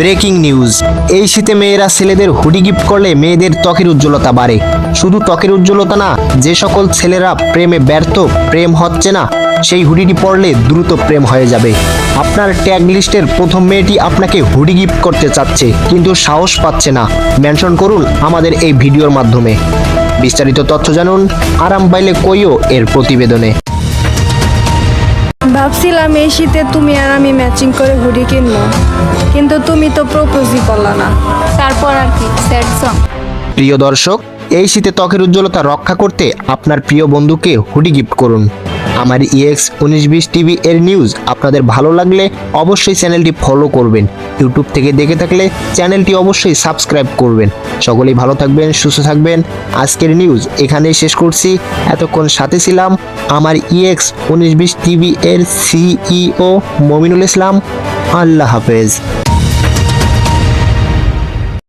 Breaking news. এই শীতে মেয়েরা ছেলেদের হুডি গিফট করলে মেয়েদের ত্বকের উজ্জ্বলতা বাড়ে। শুধু ত্বকের উজ্জ্বলতা না, যে সকল ছেলেরা প্রেমে ব্যর্থ, প্রেম হচ্ছে না, সেই হুডিটি পরলে দ্রুত প্রেম হয়ে যাবে। আপনার ট্যাগ লিস্টের প্রথম মেয়েটি আপনাকে হুডি গিফট করতে চাচ্ছে, কিন্তু সাহস পাচ্ছে না। মেনশন করুন আমাদের এই ভিডিওর মাধ্যমে। বিস্তারিত তথ্য জানুন আরাম বাইলে কইও এর প্রতিবেদনে। ভাবছিলাম এই শীতে তুমি আর আমি ম্যাচিং করে হুডি কিনবো। কিন্তু তুমি তো প্রপোজই করলা না। তারপর আর কি স্যাড সং প্রিয় দর্শক, এই শীতে ত্বকের উজ্জ্বলতা রক্ষা করতে আপনার প্রিয় বন্ধুকে হুডি গিফট করুন। আমার ইএক্স উনিশ বিশ টিভি এর নিউজ আপনাদের ভালো লাগলে অবশ্যই চ্যানেলটি ফলো করবেন। ইউটিউব থেকে দেখে থাকলে চ্যানেলটি অবশ্যই সাবস্ক্রাইব করবেন। সকলেই ভালো থাকবেন, সুস্থ থাকবেন। আজকের নিউজ এখানেই শেষ করছি। এতক্ষণ সাথে ছিলাম আমার ইএক্স উনিশ বিশ টিভি এর সিইও মমিনুল ইসলাম। আল্লাহ হাফেজ।